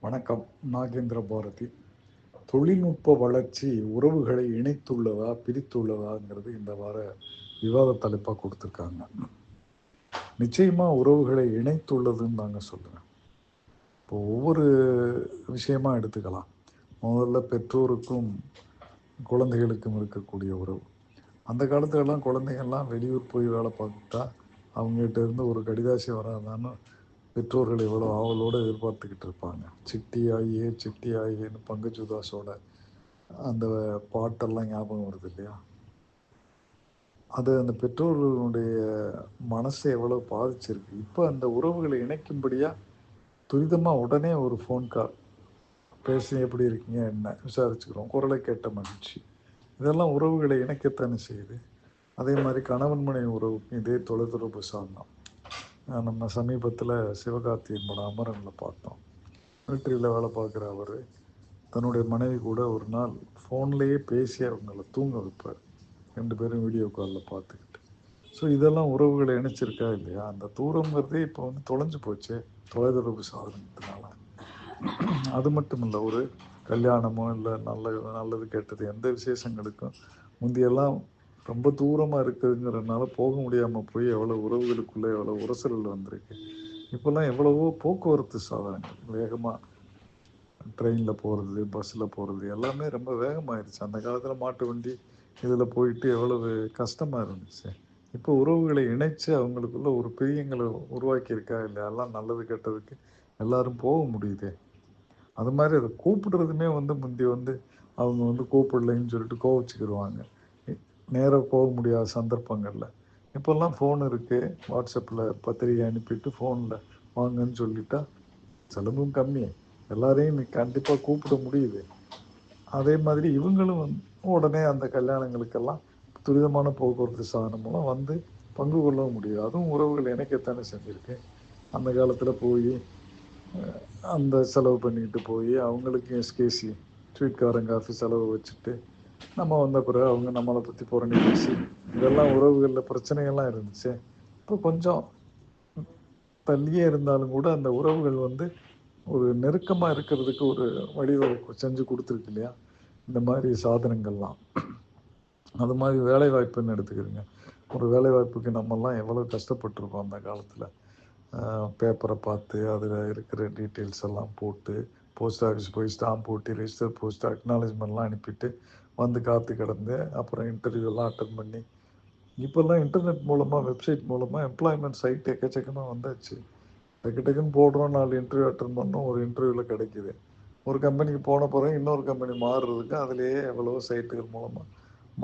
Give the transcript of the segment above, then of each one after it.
வணக்கம். நாகேந்திர பாரதி. தொழில்நுட்ப வளர்ச்சி உறவுகளை இணைத்துள்ளதா பிரித்துள்ளதாங்கிறது இந்த வார விவாத தலைப்பாக கொடுத்துருக்காங்க. நிச்சயமாக உறவுகளை இணைத்துள்ளதுன்னு தாங்க சொல்லுவேன் இப்போ ஒவ்வொரு விஷயமா எடுத்துக்கலாம். முதல்ல பெற்றோருக்கும் குழந்தைகளுக்கும் இருக்கக்கூடிய உறவு. அந்த காலத்துலலாம் குழந்தைங்கள்லாம் வெளியூர் போய் வேலை பார்த்துட்டா அவங்ககிட்ட இருந்து ஒரு கடிதாசி வராதான்னு பெற்றோர்கள் எவ்வளோ ஆவலோடு எதிர்பார்த்துக்கிட்டு இருப்பாங்க. சிட்டி ஆகியே சிட்டி ஆகியேன்னு பங்கஜுதாஸோட அந்த பாட்டெல்லாம் ஞாபகம் வருது இல்லையா? அது அந்த பெற்றோர்களுடைய மனசை எவ்வளோ பாதிச்சிருக்கு. இப்போ அந்த உறவுகளை இணைக்கும்படியாக துரிதமாக உடனே ஒரு ஃபோன் கால் பேசி எப்படி இருக்கீங்க? என்ன? விசாரிச்சுக்கிறோம். குரலை கேட்ட மகிழ்ச்சி. இதெல்லாம் உறவுகளை இணைக்கத்தானே செய்யுது. அதே மாதிரி கணவன் மனைவி உறவுக்கும் இதே தொலைத்தொடர்பு சாதனம் நம்ம சமீபத்தில் சிவகார்த்தியின் படம் அமரனில் பார்த்தோம். மிலிட்ரியில் வேலை பார்க்குற அவர் தன்னுடைய மனைவி கூட ஒரு நாள் ஃபோன்லேயே பேசி அவங்கள தூங்க வைப்பார். ரெண்டு பேரும் வீடியோ காலில் பார்த்துக்கிட்டு. ஸோ இதெல்லாம் உறவுகளை இணைச்சிருக்கா இல்லையா? அந்த தூரங்கிறதே இப்போ வந்து தொலைஞ்சு போச்சு. தொலைதொடர்பு சாதனத்தினால. அது மட்டும் இல்லை ஒரு கல்யாணமோ இல்லை நல்ல நல்லது கெட்டது எந்த விசேஷங்களுக்கும் முந்தியெல்லாம் ரொம்ப தூரமாக இருக்குதுங்கிறதுனால போக முடியாமல் போய் எவ்வளோ உறவுகளுக்குள்ளே எவ்வளோ உரசல்கள் வந்திருக்கு. இப்போல்லாம் எவ்வளவோ போக்குவரத்து சாதனங்கள். வேகமாக ட்ரெயினில் போகிறது பஸ்ஸில் போகிறது எல்லாமே ரொம்ப வேகமாயிருச்சு. அந்த காலத்தில் மாட்டு வண்டி இதில் போயிட்டு எவ்வளவு கஷ்டமாக இருந்துச்சு. இப்போ உறவுகளை இணைச்சு அவங்களுக்குள்ள ஒரு பிரியங்களை உருவாக்கியிருக்கா இல்லை எல்லாம் நல்லது கெட்டதுக்கு எல்லாரும் போக முடியுதே. அது மாதிரி அதை கூப்பிடுறதுமே வந்து முந்தி வந்து அவங்க வந்து கூப்பிடலைன்னு சொல்லிட்டு கோவச்சுக்கிடுவாங்க நேராக போக முடியாத சந்தர்ப்பங்களில். இப்போல்லாம் ஃபோன் இருக்குது வாட்ஸ்அப்பில் பத்திரிகை அனுப்பிட்டு ஃபோனில் வாங்கன்னு சொல்லிட்டா செலவும் கம்மி. எல்லாரையும் நீ கண்டிப்பாக கூப்பிட முடியுது. அதே மாதிரி இவங்களும் வந்து உடனே அந்த கல்யாணங்களுக்கெல்லாம் துரிதமான போக்குவரத்து சாதனம் மூலம் வந்து பங்கு கொள்ளவும் முடியும் அதுவும் உறவுகள் இணைக்கத்தானே செஞ்சுருக்கு. அந்த காலத்தில் போய் அந்த செலவு பண்ணிக்கிட்டு போய் அவங்களுக்கு எஸ்கேசி ஸ்வீட் காரங்க காஃபி செலவு வச்சுட்டு நம்ம வந்த பிறகு அவங்க நம்மளை பற்றி புறணி பேசி இதெல்லாம் உறவுகளில் பிரச்சனைகள்லாம் இருந்துச்சு. இப்போ கொஞ்சம் தள்ளியே இருந்தாலும் கூட அந்த உறவுகள் வந்து ஒரு நெருக்கமாக இருக்கிறதுக்கு ஒரு வழிவகை செஞ்சு கொடுத்துருக்கு இல்லையா? இந்த மாதிரி சாதனங்கள்லாம். அது மாதிரி வேலை வாய்ப்புன்னு எடுத்துக்கிறீங்க. ஒரு வேலை வாய்ப்புக்கு நம்மெல்லாம் எவ்வளோ கஷ்டப்பட்டிருக்கோம் அந்த காலத்தில். பேப்பரை பார்த்து அதில் இருக்கிற டீட்டெயில்ஸ் எல்லாம் போட்டு போஸ்ட் ஆஃபீஸ் போய் ஸ்டாம்ப் போட்டு ரெஜிஸ்டர் போஸ்ட் அக்னாலேஜ்மெண்ட்லாம் அனுப்பிட்டு வந்து காத்து கிடந்து அப்புறம் இன்டர்வியூலாம் அட்டன் பண்ணி. இப்போல்லாம் இன்டர்நெட் மூலமாக வெப்சைட் மூலமாக எம்ப்ளாய்மெண்ட் சைட் எக்கச்சக்கமாக வந்தாச்சு. டக்கு டக்குன்னு போடுறோம் நாலு இன்டர்வியூ அட்டன் பண்ணோம் ஒரு இன்டர்வியூவில் கிடைக்குது. ஒரு கம்பெனிக்கு போன பிறகு இன்னொரு கம்பெனி மாறுறதுக்கு அதுலேயே எவ்வளவோ சைட்டுகள் மூலமாக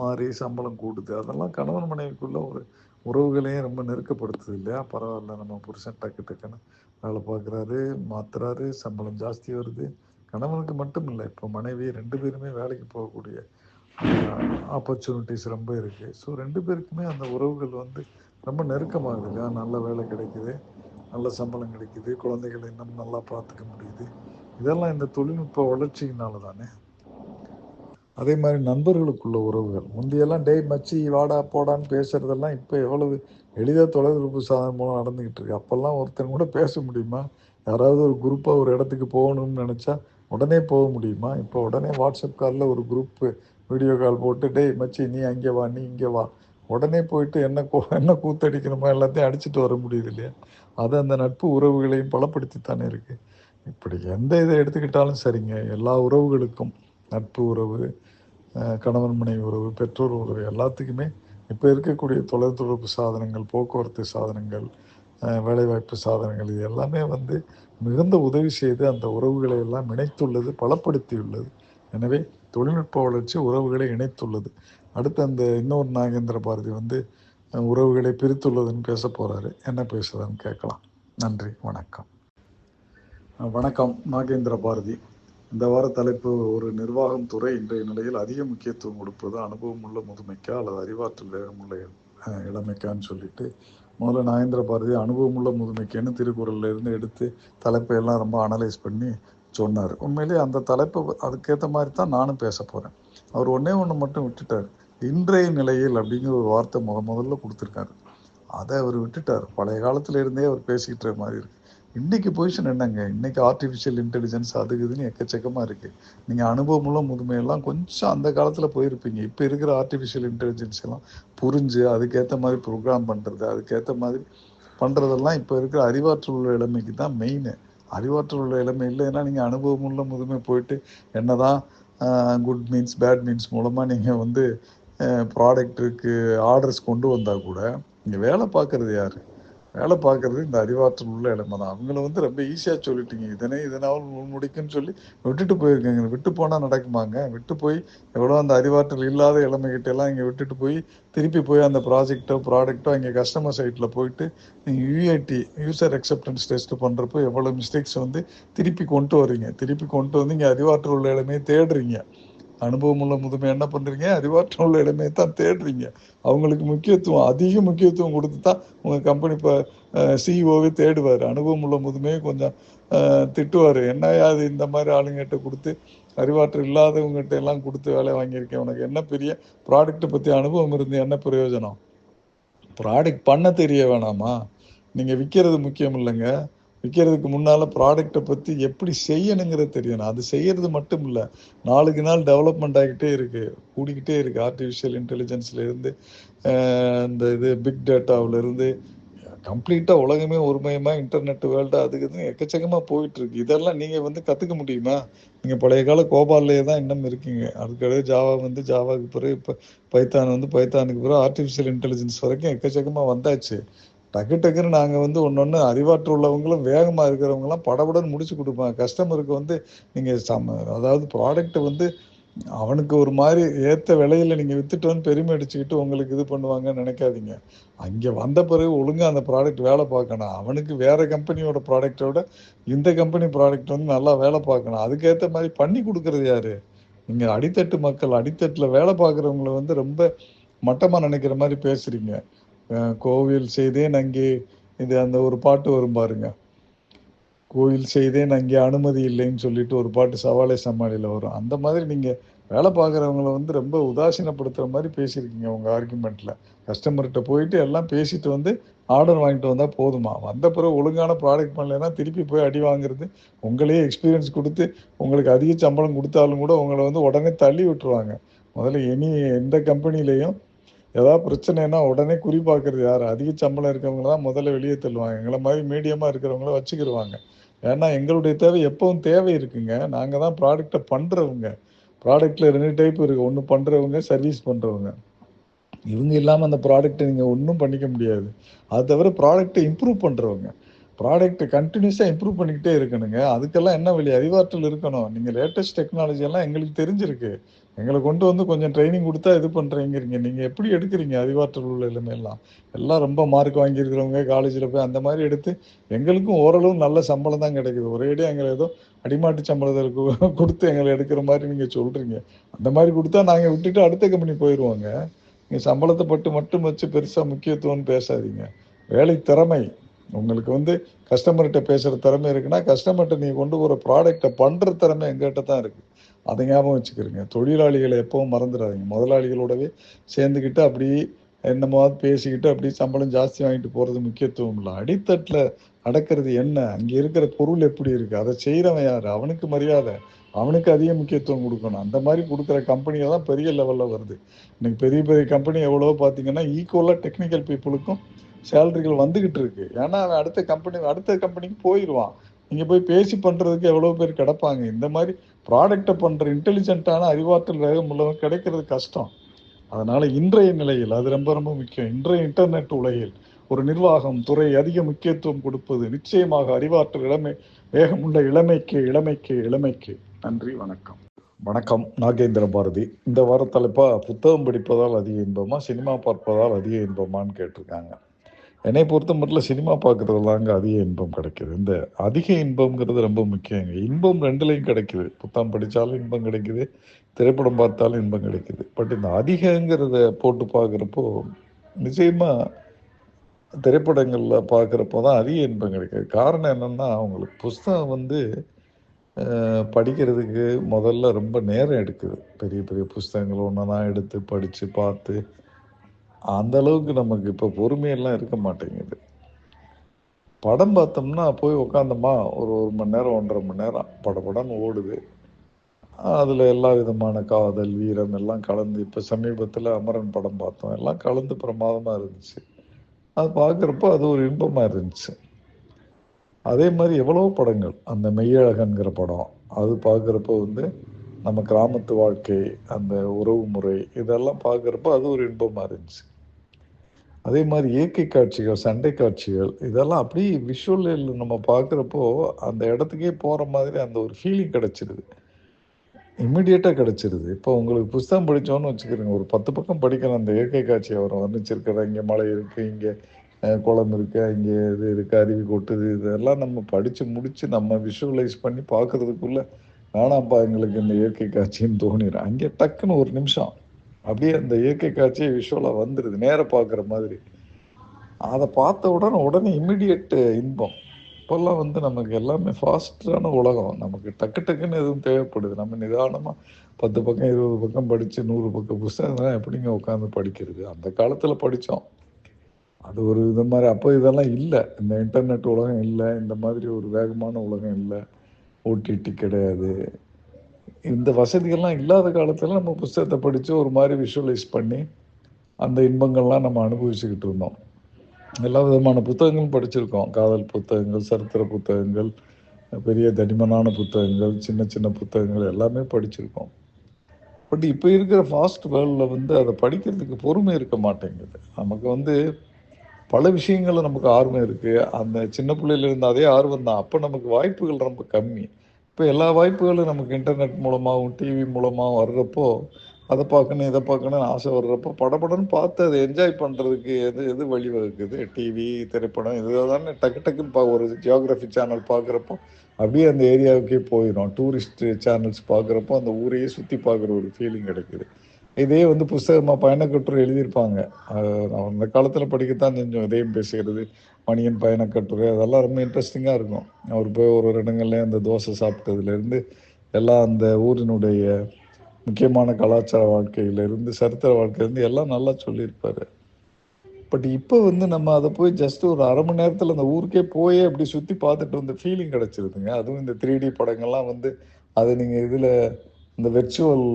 மாறி சம்பளம் கூடுது. அதெல்லாம் கணவன் மனைவிக்குள்ள ஒரு உறவுகளையும் ரொம்ப நெருக்கப்படுத்துது இல்லையா? பரவாயில்ல நம்ம புருஷன் டக்கு டக்குன்னு வேலை பார்க்குறாரு மாத்துறாரு சம்பளம் ஜாஸ்தி வருது. கணவனுக்கு மட்டும் இல்லை இப்போ மனைவி ரெண்டு பேருமே வேலைக்கு போகக்கூடிய ஆப்பர்ச்சுனிட்டிஸ் ரொம்ப இருக்குது ஸோ ரெண்டு பேருக்குமே அந்த உறவுகள் வந்து ரொம்ப நெருக்கமாகுது. நல்ல வேலை கிடைக்குது நல்ல சம்பளம் கிடைக்குது குழந்தைகளை இன்னும் நல்லா பார்த்துக்க முடியுது. இதெல்லாம் இந்த தொழில்நுட்ப வளர்ச்சியினால தானே. அதே மாதிரி நண்பர்களுக்குள்ள உறவுகள். முந்தையெல்லாம் டேய் மச்சி வாடா போடான்னு பேசுறதெல்லாம் இப்போ எவ்வளவு எளிதாக தொலைதொடர்பு சாதனம் மூலம் நடந்துக்கிட்டு இருக்கு. அப்போல்லாம் ஒருத்தன் கூட பேச முடியுமா? யாராவது ஒரு குரூப்பாக ஒரு இடத்துக்கு போகணும்னு நினச்சா உடனே போக முடியுமா? இப்போ உடனே வாட்ஸ்அப் காலில் ஒரு குரூப்பு வீடியோ கால் போட்டு டேய் மச்சி நீ அங்கே வா நீ இங்கே வா. உடனே போயிட்டு என்ன கூ என்ன கூத்தடிக்கணுமோ எல்லாத்தையும் அடிச்சுட்டு வர முடியுது இல்லையா? அது அந்த நட்பு உறவுகளையும் பலப்படுத்தித்தானே இருக்குது இப்படி எந்த இதை எடுத்துக்கிட்டாலும் சரிங்க. எல்லா உறவுகளுக்கும் நட்பு உறவு கணவன் மனைவி உறவு பெற்றோர் உறவு எல்லாத்துக்குமே இப்போ இருக்கக்கூடிய தொலைத்தொடர்பு சாதனங்கள் போக்குவரத்து சாதனங்கள் வேலைவாய்ப்பு சாதனங்கள் இது எல்லாமே வந்து மிகுந்த உதவி செய்து அந்த உறவுகளை எல்லாம் இணைத்துள்ளது பலப்படுத்தியுள்ளது. எனவே தொழில்நுட்ப வளர்ச்சி உறவுகளை இணைத்துள்ளது. அடுத்து அந்த இன்னொரு நாகேந்திர பாரதி வந்து உறவுகளை பிரித்துள்ளதுன்னு பேச போகிறாரு என்ன பேசுறதுன்னு கேட்கலாம். நன்றி வணக்கம். வணக்கம் நாகேந்திர பாரதி. இந்த வார தலைப்பு ஒரு நிர்வாகம் துறை இன்றைய நிலையில் அதிக முக்கியத்துவம் கொடுப்பது அனுபவம் உள்ள முதுமைக்கா அல்லது அறிவாற்றல் வேகமுள்ள இளமைக்கான்னு சொல்லிட்டு முதல்ல நாகேந்திர பாரதி அனுபவமுள்ள முதுமைக்குன்னு திருக்குறள்ல இருந்து எடுத்து தலைப்பை எல்லாம் ரொம்ப அனலைஸ் பண்ணி சொன்னார். உண்மையிலேயே அந்த தலைப்பை அதுக்கேற்ற மாதிரி தான் நானும் பேச போகிறேன் அவர் ஒன்றே ஒன்று மட்டும் விட்டுட்டார். இன்றைய நிலையில் அப்படிங்கிற ஒரு வார்த்தை முத முதல்ல கொடுத்துருக்காரு. அதை அவர் விட்டுட்டார். பழைய காலத்துல இருந்தே அவர் பேசிக்கிட்ட மாதிரி இருக்கு. இன்னைக்கு பொசிஷன் என்னங்க? இன்னைக்கு ஆர்டிஃபிஷியல் இன்டெலிஜென்ஸ் அது இதுன்னு எக்கச்சக்கமாக இருக்கு. நீங்கள் அனுபவமுள்ள முதுமையெல்லாம் கொஞ்சம் அந்த காலத்தில் போயிருப்பீங்க. இப்போ இருக்கிற ஆர்டிஃபிஷியல் இன்டெலிஜென்ஸ் எல்லாம் புரிஞ்சு அதுக்கேற்ற மாதிரி ப்ரோக்ராம் பண்ணுறது அதுக்கேற்ற மாதிரி பண்ணுறதெல்லாம் இப்போ இருக்கிற அறிவாற்றல் உள்ள இளமைக்கு தான் மெயின் அறிவாற்றல் உள்ள இளமை இல்லைன்னா நீங்கள் அனுபவமுள்ள முதுமை போயிட்டு என்னதான் குட் மீன்ஸ் பேட் மீன்ஸ் மூலமாக நீங்கள் வந்து ப்ராடக்ட்டுக்கு ஆர்டர்ஸ் கொண்டு வந்தால் கூட இங்கே வேலை பார்க்குறது யார்? வேலை பார்க்கறது இந்த அறிவாற்றல் உள்ள இளமை தான். அவங்கள வந்து ரொம்ப ஈஸியாக சொல்லிட்டீங்க. இதனே இதனால் முடிக்குன்னு சொல்லி விட்டுட்டு போயிருக்காங்க. விட்டு போனால் நடக்குமாங்க? விட்டு போய் எவ்வளோ அந்த அறிவாற்றல் இல்லாத இளமைகிட்ட எல்லாம் இங்கே விட்டுட்டு போய் திருப்பி போய் அந்த ப்ராஜெக்டோ ப்ராடக்ட்டோ இங்கே கஸ்டமர் சைட்டில் போயிட்டு நீங்கள் யூஐடி யூசர் அக்செப்டன்ஸ் டெஸ்ட் பண்ணுறப்போ எவ்வளோ மிஸ்டேக்ஸ் வந்து திருப்பி கொண்டு வரீங்க. திருப்பி கொண்டு வந்து இங்கே அறிவாற்றல் உள்ள இளமையை தேடுறீங்க. அனுபவம் உள்ள முதுமை என்ன பண்ணுறீங்க அறிவாற்றம் உள்ள இடமே தான் தேடுறீங்க. அவங்களுக்கு முக்கியத்துவம் அதிக முக்கியத்துவம் கொடுத்து தான் உங்கள் கம்பெனி இப்போ சிஇஓவே தேடுவார். அனுபவம் உள்ள முதுமையை கொஞ்சம் திட்டுவார். என்னையா அது இந்த மாதிரி ஆளுங்கிட்ட கொடுத்து அறிவாற்றல் இல்லாதவங்ககிட்ட எல்லாம் கொடுத்து வேலை வாங்கியிருக்கேன். உனக்கு என்ன பெரிய ப்ராடக்ட்டை பற்றி அனுபவம் இருந்து என்ன பிரயோஜனம்? ப்ராடக்ட் பண்ண தெரிய வேணாமா? நீங்கள் விற்கிறது முக்கியம் இல்லைங்க. விற்கிறதுக்கு முன்னால் ப்ராடக்டை பற்றி எப்படி செய்யணுங்கிறது தெரியணும். அது செய்யறது மட்டும் இல்லை. நாளுக்கு நாள் டெவலப்மெண்ட் ஆகிக்கிட்டே இருக்குது கூடிக்கிட்டே இருக்குது ஆர்டிஃபிஷியல் இன்டெலிஜென்ஸ்லேருந்து இந்த இது பிக் டேட்டாவிலேருந்து கம்ப்ளீட்டாக உலகமே ஒருமயமாக இன்டர்நெட் வேர்ல்டு அதுக்கு இது எக்கச்சக்கமாக போயிட்டுருக்கு இதெல்லாம் நீங்கள் வந்து கற்றுக்க முடியுமா? நீங்கள் பழைய கால கோபால்லே தான் இன்னும் இருக்கீங்க. அதுக்கடுத்து ஜாவா வந்து ஜாவாவுக்கு பிறகு இப்போ பைத்தான் வந்து பைத்தானுக்கு பிறகு ஆர்டிஃபிஷியல் இன்டெலிஜென்ஸ் வரைக்கும் எக்கச்சக்கமாக வந்தாச்சு. டக்கு டக்குன்னு நாங்கள் வந்து ஒன்று ஒன்று அறிவாற்று உள்ளவங்களும் வேகமாக இருக்கிறவங்களாம் படபடன்னு முடிச்சு கொடுப்பாங்க கஸ்டமருக்கு வந்து நீங்கள் சம அதாவது ப்ராடக்ட்டை வந்து அவனுக்கு ஒரு மாதிரி ஏற்ற விலையில் நீங்கள் வித்துட்டு வந்து பெருமை அடிச்சுக்கிட்டு உங்களுக்கு இது பண்ணுவாங்கன்னு நினைக்காதீங்க. அங்கே வந்த பிறகு ஒழுங்காக அந்த ப்ராடக்ட் வேலை பார்க்கணும். அவனுக்கு வேறு கம்பெனியோட ப்ராடக்டை விட இந்த கம்பெனி ப்ராடக்ட் வந்து நல்லா வேலை பார்க்கணும். அதுக்கேற்ற மாதிரி பண்ணி கொடுக்குறது யார்? நீங்கள் அடித்தட்டு மக்கள். அடித்தட்டில் வேலை பார்க்குறவங்கள வந்து ரொம்ப மட்டமாக நினைக்கிற மாதிரி பேசுகிறீங்க கோவில் செய்தேன் அங்கே இது அந்த ஒரு பாட்டு வரும் பாருங்க. கோயில் செய்தேன் அங்கே அனுமதி இல்லைன்னு சொல்லிட்டு ஒரு பாட்டு சவாலை சமாளியில் வரும். அந்த மாதிரி நீங்கள் வேலை பார்க்குறவங்கள வந்து ரொம்ப உதாசீனப்படுத்துகிற மாதிரி பேசியிருக்கீங்க உங்கள் ஆர்குமெண்ட்டில் கஸ்டமர்கிட்ட போயிட்டு எல்லாம் பேசிட்டு வந்து ஆர்டர் வாங்கிட்டு வந்தால் போதுமா? வந்த பிறகு ஒழுங்கான ப்ராடக்ட் பண்ணலைன்னா திருப்பி போய் அடி வாங்குறது உங்களே எக்ஸ்பீரியன்ஸ் கொடுத்து உங்களுக்கு அதிக சம்பளம் கொடுத்தாலும் கூட உங்களை வந்து உடனே தள்ளி விட்டுருவாங்க. முதல்ல இனி எந்த கம்பெனிலையும் ஏதாவது பிரச்சனைனா உடனே குறி யார்? அதிக சம்பளம் இருக்கிறவங்க தான் முதல்ல வெளியே தள்ளுவாங்க. எங்களை மாதிரி மீடியமாக இருக்கிறவங்கள வச்சுக்கிடுவாங்க ஏன்னா எங்களுடைய தேவை எப்பவும் தேவை இருக்குங்க. நாங்கள் தான் ப்ராடக்டை பண்ணுறவங்க ப்ராடக்டில் ரெண்டு டைப் இருக்குது ஒன்று பண்ணுறவங்க சர்வீஸ் பண்ணுறவங்க இவங்க இல்லாமல் அந்த ப்ராடக்ட்டை நீங்கள் ஒன்றும் பண்ணிக்க முடியாது. அது தவிர ப்ராடக்ட்டை இம்ப்ரூவ் பண்ணுறவங்க ப்ராடக்ட் கண்டினியூஸாக இம்ப்ரூவ் பண்ணிக்கிட்டே இருக்கணுங்க. அதுக்கெல்லாம் என்ன வழி? அறிவாற்றல் இருக்கணும். நீங்கள் லேட்டஸ்ட் டெக்னாலஜி எல்லாம் எங்களுக்கு தெரிஞ்சிருக்கு. எங்களை கொண்டு வந்து கொஞ்சம் ட்ரைனிங் கொடுத்தா இது பண்ணுறீங்கிறீங்க நீங்கள் எப்படி எடுக்கிறீங்க அறிவாற்றல் உள்ள இளமையெல்லாம்? எல்லாம் ரொம்ப மார்க் வாங்கியிருக்கிறவங்க காலேஜில் போய் அந்த மாதிரி எடுத்து எங்களுக்கும் ஓரளவு நல்ல சம்பளம் தான் கிடைக்குது. ஒரேடியாக எங்களை ஏதோ அடிமாட்டு சம்பளத்தில் கொடுத்து எங்களை எடுக்கிற மாதிரி நீங்கள் சொல்கிறீங்க அந்த மாதிரி கொடுத்தா நாங்கள் விட்டுட்டு அடுத்த கம்பெனி போயிடுவோங்க நீங்கள் சம்பளத்தை பட்டு மட்டும் வச்சு பெருசாக முக்கியத்துவம்னு பேசாதீங்க. வேலை திறமை. உங்களுக்கு வந்து கஸ்டமர்கிட்ட பேசுகிற திறமை இருக்குன்னா கஸ்டமர்கிட்ட நீங்கள் கொண்டு போகிற ப்ராடக்டை பண்ணுற திறமை எங்கிட்ட தான் இருக்குது அதை ஞாபகம் வச்சுக்கிறீங்க. தொழிலாளிகளை எப்பவும் மறந்துடாதீங்க முதலாளிகளோடவே சேர்ந்துக்கிட்டு அப்படி என்னமாவது பேசிக்கிட்டு அப்படி சம்பளம் ஜாஸ்தி வாங்கிட்டு போகிறது முக்கியத்துவம் இல்லை. அடித்தட்டில் நடக்கிறது என்ன? அங்கே இருக்கிற பொருள் எப்படி இருக்குது அதை செய்கிறவன் யார்? அவனுக்கு மரியாதை. அவனுக்கு அதிக முக்கியத்துவம் கொடுக்கணும். அந்த மாதிரி கொடுக்குற கம்பெனியை தான் பெரிய லெவலில் வருது. இன்னைக்கு பெரிய பெரிய கம்பெனி எவ்வளோ பார்த்தீங்கன்னா ஈக்குவலாக டெக்னிக்கல் பீப்புளுக்கும் சேலரிகள் வந்துகிட்டு இருக்கு. ஏன்னா அவன் அடுத்த கம்பெனி அடுத்த கம்பெனிக்கு போயிடுவான் நீங்கள் போய் பேசி பண்ணுறதுக்கு எவ்வளோ பேர் கிடப்பாங்க? இந்த மாதிரி ப்ராடக்டை பண்ணுற இன்டெலிஜென்ட்டான அறிவாற்றல் வேகம் உள்ளவங்க கிடைக்கிறது கஷ்டம். அதனால் இன்றைய நிலையில் அது ரொம்ப ரொம்ப முக்கியம். இன்றைய இன்டர்நெட் உலகில் ஒரு நிர்வாகம் துறை அதிக முக்கியத்துவம் கொடுப்பது நிச்சயமாக அறிவாற்றல் இளமை வேகமுள்ள இளமைக்கு இளமைக்கு இளமைக்கு. நன்றி வணக்கம். வணக்கம் நாகேந்திர பாரதி. இந்த வார தலைப்பா புத்தகம் படிப்பதால் அதிக இன்பமா சினிமா பார்ப்பதால் அதிக இன்பமான்னு கேட்டிருக்காங்க. என்னை பொறுத்த மட்டும் சினிமா பார்க்கறதுலாங்க அதிக இன்பம் கிடைக்குது. இந்த அதிக இன்பம்ங்கிறது ரொம்ப முக்கியங்க. இன்பம் ரெண்டுலேயும் கிடைக்குது. புத்தகம் படித்தாலும் இன்பம் கிடைக்குது. திரைப்படம் பார்த்தாலும் இன்பம் கிடைக்குது. பட் இந்த அதிகங்கிறத போட்டு பார்க்குறப்போ நிச்சயமாக திரைப்படங்களில் பார்க்குறப்போ தான் அதிக இன்பம் கிடைக்குது. காரணம் என்னென்னா அவங்களுக்கு புஸ்தகம் வந்து படிக்கிறதுக்கு முதல்ல ரொம்ப நேரம் எடுக்குது. பெரிய பெரிய புஸ்தகங்கள் ஒன்றா எடுத்து படித்து பார்த்து அந்த அளவுக்கு நமக்கு இப்போ பொறுமையெல்லாம் இருக்க மாட்டேங்குது. படம் பார்த்தோம்னா போய் உட்காந்தோமா ஒரு ஒரு மணி நேரம் ஒன்றரை மணி நேரம் படபடன்னு ஓடுது. அதில் எல்லா விதமான காதல் வீரம் எல்லாம் கலந்து இப்போ சமீபத்தில் அமரன் படம் பார்த்தோம். எல்லாம் கலந்து பிரமாதமாக இருந்துச்சு. அது பார்க்குறப்போ அது ஒரு இன்பமாக இருந்துச்சு. அதே மாதிரி எவ்வளோ படங்கள். அந்த மெய்யழகன்கிற படம் அது பார்க்குறப்போ வந்து நம்ம கிராமத்து வாழ்க்கை அந்த உறவு முறை இதெல்லாம் பார்க்குறப்போ அது ஒரு இன்பமாக இருந்துச்சு. அதே மாதிரி இயற்கை காட்சிகள் சண்டை காட்சிகள் இதெல்லாம் அப்படியே விஷுவலில் நம்ம பார்க்குறப்போ அந்த இடத்துக்கே போகிற மாதிரி அந்த ஒரு ஃபீலிங் கிடச்சிருது. இம்மிடியேட்டாக கிடச்சிருது. இப்போ உங்களுக்கு புஸ்தகம் படித்தோன்னு வச்சுக்கிறீங்க. ஒரு பத்து பக்கம் படிக்கிற அந்த இயற்கை காட்சியை அவரை வர்ணிச்சிருக்கிற இங்கே மலை இருக்குது இங்கே குளம் இருக்குது இங்கே இது இருக்குது அருவி கொட்டுது. இதெல்லாம் நம்ம படித்து முடித்து நம்ம விஷுவலைஸ் பண்ணி பார்க்குறதுக்குள்ளே வேணாம்ப்பா எங்களுக்கு இந்த இயற்கை காட்சின்னு தோணிடும் அங்கே டக்குன்னு ஒரு நிமிஷம். அப்படியே அந்த இயற்கை காட்சியை விஷுவலாக வந்துடுது நேராக பார்க்குற மாதிரி. அதை பார்த்த உடனே உடனே இம்மிடியட் இன்பம். இப்போல்லாம் வந்து நமக்கு எல்லாமே ஃபாஸ்டான உலகம். நமக்கு டக்கு டக்குன்னு எதுவும் தேவைப்படுது. நம்ம நிதானமாக பத்து பக்கம் இருபது பக்கம் படித்து நூறு பக்கம் புஸ்தகம்லாம் எப்படிங்க உட்காந்து படிக்கிறது? அந்த காலத்தில் படித்தோம் அது ஒரு இது மாதிரி. அப்போ இதெல்லாம் இல்லை. இந்த இன்டர்நெட் உலகம் இல்லை. இந்த மாதிரி ஒரு வேகமான உலகம் இல்லை. ஓடிடி கிடையாது. இந்த வசதிகள்லாம் இல்லாத காலத்தில் நம்ம புஸ்தகத்தை படித்து ஒரு மாதிரி விஷுவலைஸ் பண்ணி அந்த இன்பங்கள்லாம் நம்ம அனுபவிச்சுக்கிட்டு இருந்தோம். எல்லா விதமான புத்தகங்களும் படிச்சிருக்கோம். காதல் புத்தகங்கள் சரித்திர புத்தகங்கள் பெரிய தடிமனான புத்தகங்கள் சின்ன சின்ன புத்தகங்கள் எல்லாமே படிச்சிருக்கோம். பட் இப்போ இருக்கிற ஃபாஸ்ட் வேர்ல்டில் வந்து அதை படிக்கிறதுக்கு பொறுமை இருக்க மாட்டேங்குது. நமக்கு வந்து பல விஷயங்களில் நமக்கு ஆர்வம் இருக்குது அந்த சின்ன பிள்ளையில இருந்த அதே ஆர்வம் தான் அப்போ நமக்கு வாய்ப்புகள் ரொம்ப கம்மி. இப்போ எல்லா வாய்ப்புகளும் நமக்கு இன்டர்நெட் மூலமாகவும் டிவி மூலமாகவும் வர்றப்போ அதை பார்க்கணும் இதை பார்க்கணும்னு ஆசை வர்றப்போ படப்படன்னு பார்த்து அதை என்ஜாய் பண்ணுறதுக்கு எது எது வழிவகுக்குது? டிவி திரைப்படம் இது தானே டக்கு டக்குன்னு பா ஒரு ஜியோகிராஃபி சேனல் பார்க்குறப்போ அப்படியே அந்த ஏரியாவுக்கே போயிடும். டூரிஸ்ட் சேனல்ஸ் பார்க்குறப்போ அந்த ஊரையே சுற்றி பார்க்குற ஒரு ஃபீலிங் கிடைக்குது. இதே வந்து புஸ்தகமாக பயணக்கட்டுரை எழுதியிருப்பாங்க. அந்த காலத்தில் படிக்கத்தான் செஞ்சோம். இதயம் பேசுகிறது மணியன் பயணக்கட்டுரை அதெல்லாம் ரொம்ப இன்ட்ரெஸ்டிங்காக இருக்கும். அவர் போய் ஒரு இடங்கள்லேயே அந்த தோசை சாப்பிட்டதுலேருந்து எல்லாம் அந்த ஊரினுடைய முக்கியமான கலாச்சார வாழ்க்கையிலேருந்து சரித்திர வாழ்க்கையிலேருந்து எல்லாம் நல்லா சொல்லியிருப்பார். பட் இப்போ வந்து நம்ம அதை போய் ஜஸ்ட் ஒரு அரை மணி நேரத்தில் அந்த ஊருக்கே போய் அப்படி சுற்றி பார்த்துட்டு வந்த ஃபீலிங் கிடச்சிருதுங்க. அதுவும் இந்த த்ரீ டி படங்கள்லாம் வந்து அதை நீங்கள் இதில் இந்த வெர்ச்சுவல்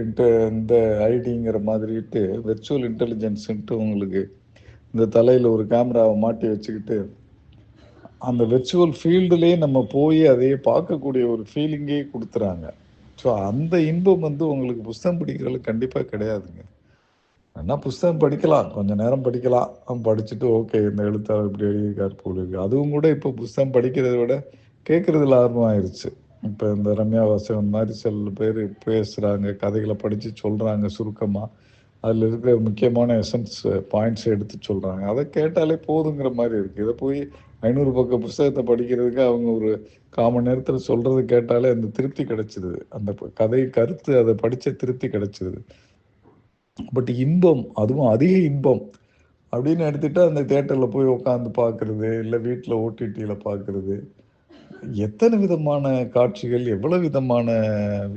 இன்ட இந்த ஐடிங்கிற மாதிரிட்டு வெர்ச்சுவல் இன்டெலிஜென்ஸ்ன்ட்டு உங்களுக்கு இந்த தலையில் ஒரு கேமராவை மாட்டி வச்சுக்கிட்டு அந்த வெர்ச்சுவல் ஃபீல்டுலேயே நம்ம போய் அதையே பார்க்கக்கூடிய ஒரு ஃபீலிங்கே கொடுத்துறாங்க. ஸோ அந்த இன்பம் வந்து உங்களுக்கு புஸ்தகம் படிக்கிறதுல கண்டிப்பாக கிடையாதுங்க. என்ன புஸ்தகம் படிக்கலாம். கொஞ்சம் நேரம் படிக்கலாம். படிச்சுட்டு ஓகே இந்த எழுத்தாளர் இப்படி எழுதியிருக்கார் போல இருக்கு. அதுவும் கூட இப்போ புஸ்தகம் படிக்கிறத விட கேட்குறதுல ஆர்வமாயிருச்சு. இப்போ இந்த ரம்யா வாசகன் மாதிரி சில பேர் பேசுகிறாங்க கதைகளை படித்து சொல்கிறாங்க சுருக்கமாக அதில் இருக்கிற முக்கியமான எசன்ஸ் பாயிண்ட்ஸ் எடுத்து சொல்கிறாங்க அதை கேட்டாலே போதுங்கிற மாதிரி இருக்குது இதை போய் ஐநூறு பக்க புஸ்தகத்தை படிக்கிறதுக்கு அவங்க ஒரு காம நேரத்தில் சொல்கிறது கேட்டாலே அந்த திருப்தி கிடைச்சிது அந்த கதை கருத்து அதை படித்த திருப்தி கிடைச்சிது பட் இன்பம் அதுவும் அதிக இன்பம் அப்படின்னு எடுத்துகிட்டு அந்த தேட்டரில் போய் உட்காந்து பார்க்குறது இல்லை வீட்டில் ஓடிடியில் பார்க்குறது. எத்தனை விதமான காட்சிகள் எவ்வளோ விதமான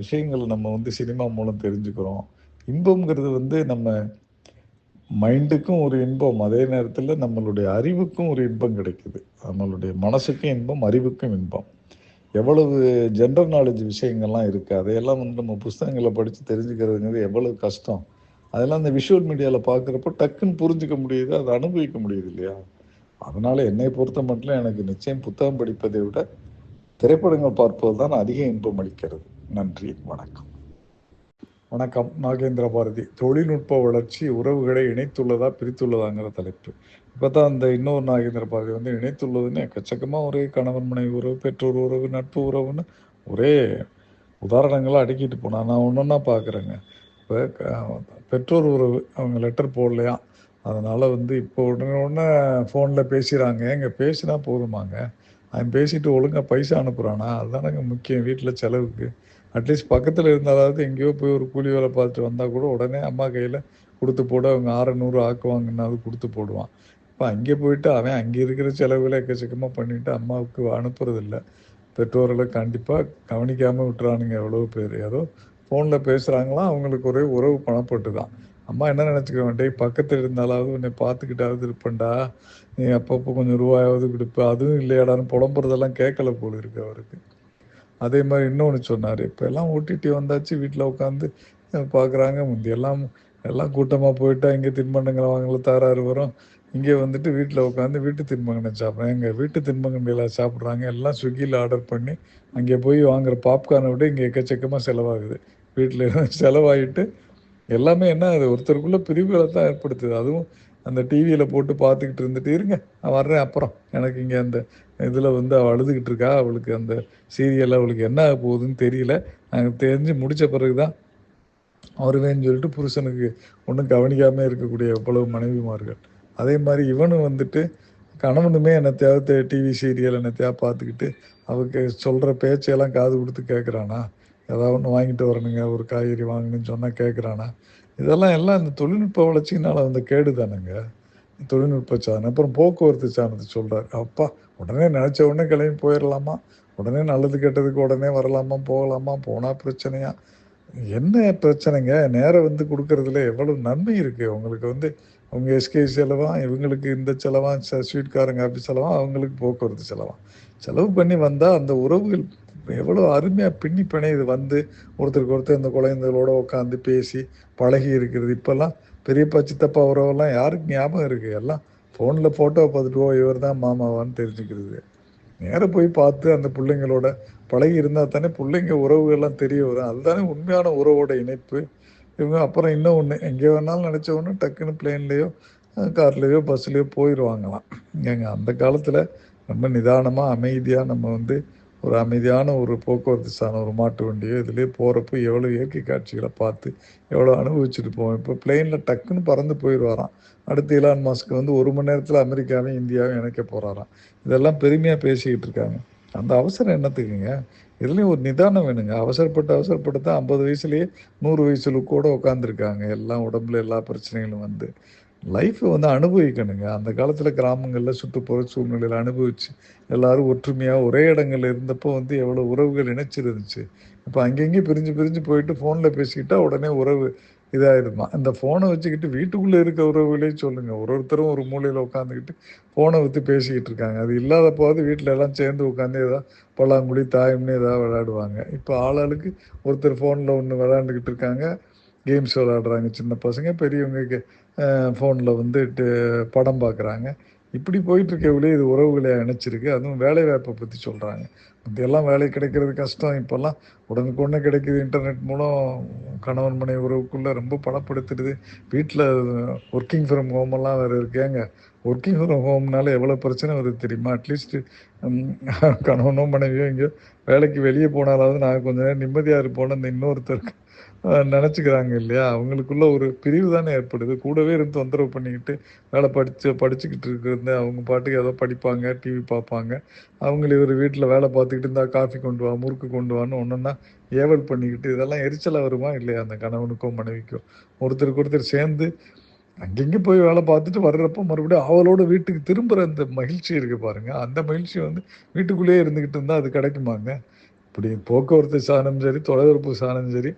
விஷயங்கள் நம்ம வந்து சினிமா மூலம் தெரிஞ்சுக்கிறோம். இன்பம்ங்கிறது வந்து நம்ம மைண்டுக்கும் ஒரு இன்பம் அதே நேரத்தில் நம்மளுடைய அறிவுக்கும் ஒரு இன்பம் கிடைக்குது. நம்மளுடைய மனசுக்கும் இன்பம் அறிவுக்கும் இன்பம். எவ்வளவு ஜென்ரல் நாலேஜ் விஷயங்கள்லாம் இருக்குது அதையெல்லாம் வந்து நம்ம புஸ்தகங்களை படித்து தெரிஞ்சுக்கிறதுங்கிறது எவ்வளவு கஷ்டம். அதெல்லாம் அந்த விஷுவல் மீடியாவில் பார்க்குறப்போ டக்குன்னு புரிஞ்சிக்க முடியுது அதை அனுபவிக்க முடியுது இல்லையா? அதனால் என்னை பொறுத்த மட்டும் எனக்கு நிச்சயம் புத்தகம் படிப்பதை விட திரைப்படங்கள் பார்ப்பது தான் அதிக இன்பம் அளிக்கிறது. நன்றி வணக்கம். வணக்கம். நாகேந்திர பாரதி. தொழில்நுட்ப வளர்ச்சி உறவுகளை இணைத்துள்ளதா பிரித்துள்ளதாங்கிற தலைப்பு. இப்போ தான் அந்த இன்னொரு நாகேந்திர பாரதி வந்து இணைத்துள்ளதுன்னு எக்கச்சக்கமாக ஒரே கணவன் மனைவி உறவு பெற்றோர் உறவு நட்பு உறவுன்னு ஒரே உதாரணங்களாக அடுக்கிட்டு போனால் நான் ஒன்று ஒன்றா பார்க்குறேங்க இப்போ பெற்றோர் உறவு அவங்க லெட்டர் போடலையா? அதனால் வந்து இப்போ உடனே உடனே ஃபோனில் பேசுகிறாங்க இங்கே பேசினா போதுமாங்க. அவன் பேசிட்டு ஒழுங்காக பைசா அனுப்புகிறானா அதுதானங்க முக்கியம். வீட்டில் செலவுக்கு. அட்லீஸ்ட் பக்கத்தில் இருந்தாலாவது எங்கேயோ போய் ஒரு கூலி வேலை பார்த்துட்டு வந்தால் கூட உடனே அம்மா கையில் கொடுத்து போட அவங்க ஆறுநூறு ஆக்குவாங்கன்னாவது கொடுத்து போடுவான். இப்போ அங்கே போயிட்டு அவன் அங்கே இருக்கிற செலவுகளை எக்கச்சக்கமாக பண்ணிவிட்டு அம்மாவுக்கு அனுப்புறதில்ல. பெற்றோர்களை கண்டிப்பாக கவனிக்காமல் விட்டுறானுங்க எவ்வளோ பேர். ஏதோ ஃபோனில் பேசுகிறாங்களா அவங்களுக்கு ஒரே உறவு பணப்பட்டு தான் அம்மா என்ன நினச்சிக்க டேய் பக்கத்தில் இருந்தாலாவது உன்னை பார்த்துக்கிட்டாவது இருப்பேன்டா. நீ அப்பப்போ கொஞ்சம் ரூபாயாவது கொடுப்ப. அதுவும் இல்லையாடான்னு புலம்புறதெல்லாம் கேட்கல போல் இருக்கு அவருக்கு. அதே மாதிரி இன்னொன்று சொன்னார். இப்போ எல்லாம் ஓடிடி வந்தாச்சு வீட்டில் உட்காந்து பார்க்குறாங்க முந்தியெல்லாம் எல்லாம் கூட்டமாக போயிட்டா இங்கே தின்பண்டங்களை வாங்கல தாராறு வரும். இங்கே வந்துட்டு வீட்டில் உட்காந்து வீட்டு தின்பங்கனை சாப்பிட்றாங்க. எங்கள் வீட்டு தின்பங்கங்களை சாப்பிட்றாங்க. எல்லாம் ஸ்விக்கியில் ஆர்டர் பண்ணி அங்கே போய் வாங்குற பாப்கார்னை விட இங்கே எக்கச்சக்கமாக செலவாகுது. வீட்டில் செலவாகிட்டு எல்லாமே என்ன அது ஒருத்தருக்குள்ளே பிரிவுகளை தான் ஏற்படுத்துது. அதுவும் அந்த டிவியில் போட்டு பார்த்துக்கிட்டு இருந்துட்டு இருங்க. நான் வர்றேன் அப்புறம். எனக்கு இங்கே அந்த இதில் வந்து அவள் அழுதுகிட்டு இருக்கா. அவளுக்கு அந்த சீரியல் அவளுக்கு என்ன ஆக போகுதுன்னு தெரியல. நாங்கள் தெரிஞ்சு முடித்த பிறகு தான் வருவேன்னு சொல்லிட்டு புருஷனுக்கு ஒன்றும் கவனிக்காமல் இருக்கக்கூடிய எவ்வளவு மனைவிமார்கள். அதே மாதிரி இவனும் வந்துட்டு கணவனுமே என்னத்தையாவது டிவி சீரியல் என்னத்தையாவது பார்த்துக்கிட்டு அவருக்கு சொல்கிற பேச்சையெல்லாம் காது கொடுத்து கேட்குறானா ஏதாவது ஒன்று வாங்கிட்டு வரணுங்க. ஒரு காய்கறி வாங்கணும்னு சொன்னால் கேட்குறானா இதெல்லாம் எல்லாம் இந்த தொழில்நுட்ப வளர்ச்சியினால் வந்து கேடு தானேங்க. தொழில்நுட்ப சாதனை. அப்புறம் போக்குவரத்து சாதனத்தை சொல்கிறார் அப்பா உடனே நினச்ச உடனே கிளம்பி போயிடலாமா உடனே நல்லது கெட்டதுக்கு உடனே வரலாமா போகலாமா? போனால் பிரச்சனையா? என்ன பிரச்சனைங்க? நேரம் வந்து கொடுக்கறதுல எவ்வளவு நன்மை இருக்குது உங்களுக்கு வந்து அவங்க எஸ்கே செலவா இவங்களுக்கு இந்த செலவா ஸ்வீட்காரங்க அப்படி செலவா அவங்களுக்கு போக்குவரத்து செலவா செலவு பண்ணி வந்தால் அந்த உறவுகள் எவ்வளோ அருமையாக பின்னி பிணையுது வந்து ஒருத்தருக்கு ஒருத்தர் இந்த குழந்தைகளோட உட்காந்து பேசி பழகி இருக்கிறது. இப்போல்லாம் பெரியப்பா சித்தப்பா உறவெல்லாம் யாருக்கு ஞாபகம் இருக்குது எல்லாம் ஃபோனில் ஃபோட்டோ பார்த்துட்டு ஓ இவர் தான் மாமாவான்னு தெரிஞ்சுக்கிறது. நேராக போய் பார்த்து அந்த பிள்ளைங்களோட பழகி இருந்தால் தானே பிள்ளைங்க உறவுகள்லாம் தெரிய வரும். அதுதானே உண்மையான உறவோட இணைப்பு. இவங்க அப்புறம் இன்னும் ஒன்று எங்கே வேணாலும் நினச்ச ஒன்று டக்குன்னு பிளேன்லேயோ கார்லேயோ பஸ்லேயோ போயிடுவாங்களாம் ஏங்க அந்த காலத்தில் ரொம்ப நிதானமாக அமைதியாக நம்ம வந்து ஒரு அமைதியான ஒரு போக்குவரத்து சாதனம் ஒரு மாட்டு வண்டியோ இதுலேயே போகிறப்போ எவ்வளோ இயற்கை காட்சிகளை பார்த்து எவ்வளோ அனுபவிச்சுட்டு போவோம் இப்போ பிளெயினில் டக்குன்னு பறந்து போயிடுவாராம். அடுத்து இலான் மாஸ்க்கு வந்து ஒரு மணி நேரத்தில் அமெரிக்காவையும் இந்தியாவையும் இணைக்க போகிறாராம் இதெல்லாம் பெருமையாக பேசிக்கிட்டு இருக்காங்க. அந்த அவசரம் என்னத்துக்குங்க? இதுலேயும் ஒரு நிதானம் வேணுங்க. அவசரப்பட்டு அவசரப்பட்டு தான் ஐம்பது வயசுலேயே நூறு வயசுல கூட உட்காந்துருக்காங்க எல்லாம் உடம்புல எல்லா பிரச்சனைகளும் வந்து. லைஃப்பை வந்து அனுபவிக்கணுங்க. அந்த காலத்தில் கிராமங்களில் சுற்றுப்புற சூழ்நிலையில் அனுபவிச்சு எல்லாரும் ஒற்றுமையாக ஒரே இடங்கள்ல இருந்தப்போ வந்து எவ்வளோ உறவுகள் இணைச்சிருந்துச்சு. இப்போ அங்கங்கே பிரிஞ்சு பிரிஞ்சு போயிட்டு ஃபோனில் பேசிக்கிட்டா உடனே உறவு இதாகிடுமா இந்த ஃபோனை வச்சுக்கிட்டு வீட்டுக்குள்ளே இருக்க உறவுகளே சொல்லுங்கள் ஒரு ஒருத்தரும் ஒரு மூலையில் உட்காந்துக்கிட்டு ஃபோனை வச்சு பேசிக்கிட்டு இருக்காங்க. அது இல்லாதப்போது வீட்டில் எல்லாம் சேர்ந்து உட்காந்து ஏதாவது பல்லாங்குழி தாயம்னு ஏதாவது விளையாடுவாங்க. இப்போ ஆளாளுக்கு ஒருத்தர் ஃபோனில் ஒன்று விளையாண்டுக்கிட்டு இருக்காங்க. கேம்ஸ் விளையாடுறாங்க. சின்ன பசங்க பெரியவங்க ஃபோனில் வந்து படம் பார்க்குறாங்க இப்படி போயிட்டுருக்கவிலே இது உறவுகளை இணைச்சிருக்கு அதுவும் வேலை வாய்ப்பை பற்றி சொல்கிறாங்க முந்தையெல்லாம் வேலை கிடைக்கிறது கஷ்டம். இப்போல்லாம் உடனுக்கு ஒன்று கிடைக்கிது இன்டர்நெட் மூலம். கணவன் மனை உறவுக்குள்ளே ரொம்ப படப்படுத்துடுது வீட்டில் ஒர்க்கிங் ஃப்ரம் ஹோமெல்லாம் வேறு இருக்கேங்க ஒர்க்கிங் ஃப்ரம் ஹோம்னால எவ்வளோ பிரச்சனை வருது தெரியுமா? அட்லீஸ்ட் கணவனோ மனைவியோ எங்கேயோ வேலைக்கு வெளியே போனாலாவது நான் கொஞ்சம் நேரம் நிம்மதியாக இருப்போன்னு அந்த இன்னொருத்தருக்கு நினச்சிக்கிறாங்க இல்லையா? அவங்களுக்குள்ள ஒரு பிரிவு தானே ஏற்படுது. கூடவே இருந்து தொந்தரவு பண்ணிக்கிட்டு வேலை படித்து படிச்சுக்கிட்டு இருக்கிறது அவங்க பாட்டுக்கு ஏதோ படிப்பாங்க டிவி பார்ப்பாங்க. அவங்கள இவர் வீட்டில் வேலை பார்த்துக்கிட்டு இருந்தால் காஃபி கொண்டு வா முறுக்கு கொண்டு வான்னு ஒன்றுன்னா ஏவல் பண்ணிக்கிட்டு இதெல்லாம் எரிச்சலாக வருமா இல்லையா அந்த கணவனுக்கோ மனைவிக்கோ? ஒருத்தருக்கு ஒருத்தர் சேர்ந்து அங்கங்கே போய் வேலை பார்த்துட்டு வர்றப்போ மறுபடியும் அவளோட வீட்டுக்கு திரும்புகிற அந்த மகிழ்ச்சி இருக்கு பாருங்க. அந்த மகிழ்ச்சி வந்து வீட்டுக்குள்ளேயே இருந்துக்கிட்டு இருந்தால் அது கிடைக்குமாங்க? இப்படி போக்குவரத்து சாதனம் சரி தொலைதொடர்பு சாதனம் சரி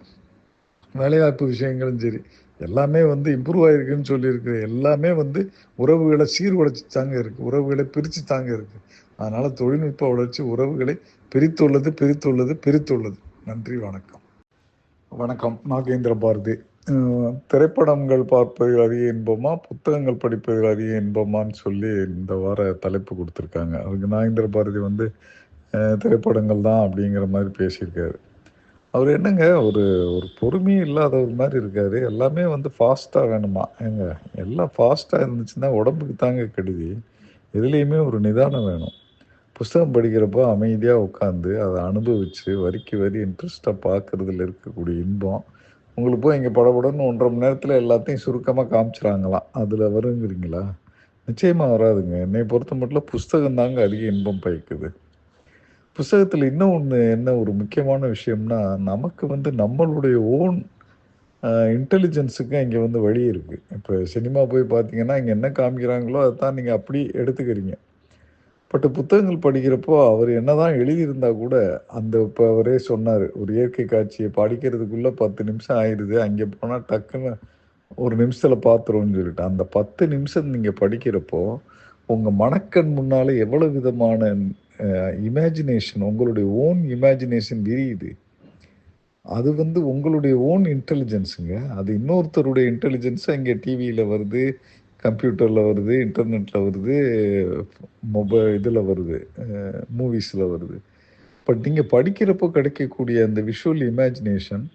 வேலைவாய்ப்பு விஷயங்களும் சரி. எல்லாமே வந்து இம்ப்ரூவ் ஆகிருக்குன்னு சொல்லியிருக்கு. எல்லாமே வந்து உறவுகளை சீர்குலைச்சி தாங்க இருக்குது உறவுகளை பிரித்து தாங்க இருக்குது அதனால் தொழில்நுட்ப வளர்ச்சி உறவுகளை பிரித்துள்ளது பிரித்துள்ளது பிரித்துள்ளது. நன்றி வணக்கம். வணக்கம். நாகேந்திர பாரதி. திரைப்படங்கள் பார்ப்பதில் அதிக இன்பமா புத்தகங்கள் படிப்பதில் அதிக இன்பமான்னு சொல்லி இந்த வார தலைப்பு கொடுத்துருக்காங்க. அதுக்கு நாகேந்திர பாரதி வந்து திரைப்படங்கள் தான் அப்படிங்கிற மாதிரி பேசியிருக்காரு. அவர் என்னங்க ஒரு ஒரு பொறுமையே இல்லாதவர் மாதிரி இருக்காரு. எல்லாமே வந்து ஃபாஸ்ட்டாக வேணுமா? ஏங்க எல்லாம் ஃபாஸ்ட்டாக இருந்துச்சுன்னா உடம்புக்கு தாங்க கெடுதி. எதுலேயுமே ஒரு நிதானம் வேணும். புஸ்தகம் படிக்கிறப்போ அமைதியாக உட்காந்து அதை அனுபவித்து வரிக்கு வரி இன்ட்ரெஸ்ட்டாக பார்க்குறதுல இருக்கக்கூடிய இன்பம் உங்களுக்கு போய் இங்கே படப்படன்னு ஒன்றரை மணி நேரத்தில் எல்லாத்தையும் சுருக்கமாக காமிச்சிடாங்களாம் அதில் வருங்கிறீங்களா? நிச்சயமாக வராதுங்க. என்னை பொறுத்த மட்டும் புஸ்தகம் தாங்க அதிக இன்பம் பயக்குது. புஸ்தகத்தில் இன்னும் ஒன்று என்ன ஒரு முக்கியமான விஷயம்னா நமக்கு வந்து நம்மளுடைய ஓன் இன்டெலிஜென்ஸுக்கு இங்கே வந்து வழி இருக்குது இப்போ சினிமா போய் பார்த்தீங்கன்னா இங்கே என்ன காமிக்கிறாங்களோ அதை தான் நீங்கள் அப்படி எடுத்துக்கிறீங்க. பட் புத்தகங்கள் படிக்கிறப்போ அவர் என்னதான் எழுதியிருந்தா கூட அந்த இப்போ அவரே சொன்னார் ஒரு இயற்கை காட்சியை படிக்கிறதுக்குள்ளே பத்து நிமிஷம் ஆயிடுது அங்கே போனால் டக்குன்னு ஒரு நிமிஷத்தில் பார்த்துருவோம்னு சொல்லிட்டு. அந்த பத்து நிமிஷம் நீங்கள் படிக்கிறப்போ உங்கள் மனக்கண் முன்னால் எவ்வளோ விதமான இமேஜினேஷன் உங்களுடைய ஓன் இமேஜினேஷன் விரியுது. அது வந்து உங்களுடைய ஓன் இன்டெலிஜென்ஸுங்க அது இன்னொருத்தருடைய இன்டெலிஜென்ஸாக இங்கே டிவியில் வருது கம்ப்யூட்டரில் வருது இன்டர்நெட்டில் வருது மொபைல் இதில் வருது மூவிஸில் வருது. பட் நீங்கள் படிக்கிறப்போ கிடைக்கக்கூடிய அந்த விஷுவல் இமேஜினேஷன்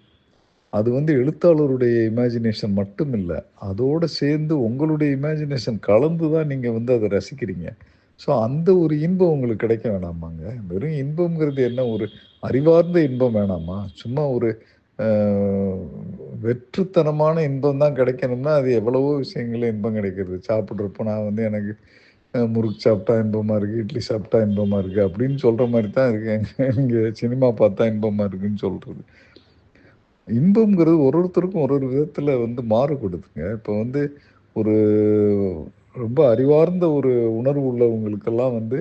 அது வந்து எழுத்தாளருடைய இமேஜினேஷன் மட்டும் இல்லை அதோடு சேர்ந்து உங்களுடைய இமேஜினேஷன் கலந்து தான் நீங்கள் வந்து அதை ரசிக்கிறீங்க. ஸோ அந்த ஒரு இன்பம் உங்களுக்கு கிடைக்க வேணாமாங்க. வெறும் இன்பம்ங்கிறது என்ன? ஒரு அறிவார்ந்த இன்பம் வேணாமா? சும்மா ஒரு வெற்றுத்தனமான இன்பம் தான் கிடைக்கணும்னா அது எவ்வளவோ விஷயங்களில் இன்பம் கிடைக்கிறது. சாப்பிட்றப்போ நான் வந்து எனக்கு முறுக்கு சாப்பிட்டா இன்பமாக இருக்குது இட்லி சாப்பிட்டா இன்பமாக இருக்குது அப்படின்னு சொல்கிற மாதிரி தான் இருக்கேங்க. இங்கே சினிமா பார்த்தா இன்பமாக இருக்குன்னு சொல்கிறது இன்பம்ங்கிறது ஒரு ஒருத்தருக்கும் ஒரு ஒரு விதத்தில் வந்து மாறுபடுதுங்க. இப்போ வந்து ஒரு ரொம்ப அறிவார்ந்த ஒரு உணர்வு உள்ளவங்களுக்கெல்லாம் வந்து